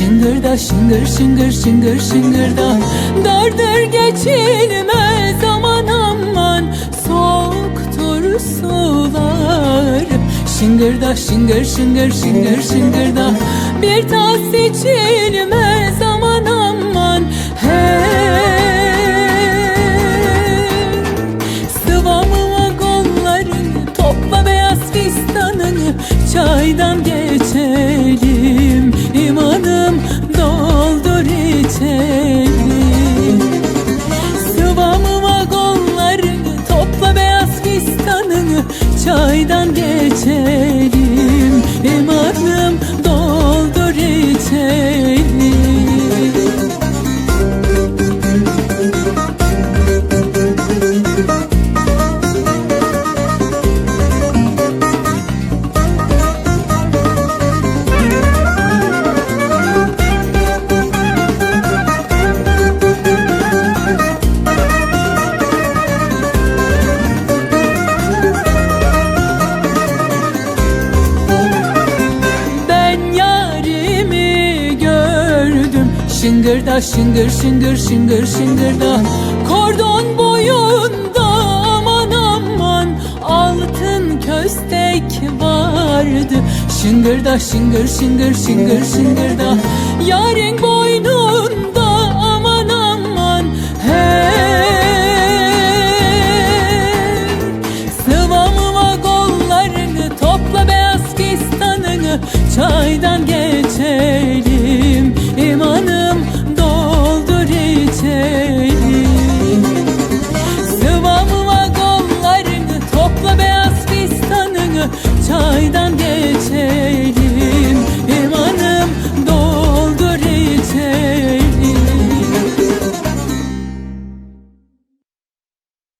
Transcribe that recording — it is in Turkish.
Şıngırda şıngır şıngır şıngır şıngırda Dardır geçilmez aman aman Soğuktur sular. Şıngırda şıngır şıngır şıngır şıngırda Bir tas içilmez Çaydan geçelim. İmanım Şıngırda şıngır şıngır şıngır şıngırda. Kordon boyunda aman aman Altın köstek vardı. Şıngırda şıngır şıngır şıngır şıngırda. Yarın boynunda aman aman Hey Sıvamıma kollarını topla beyaz fistanını Çaydan geçelim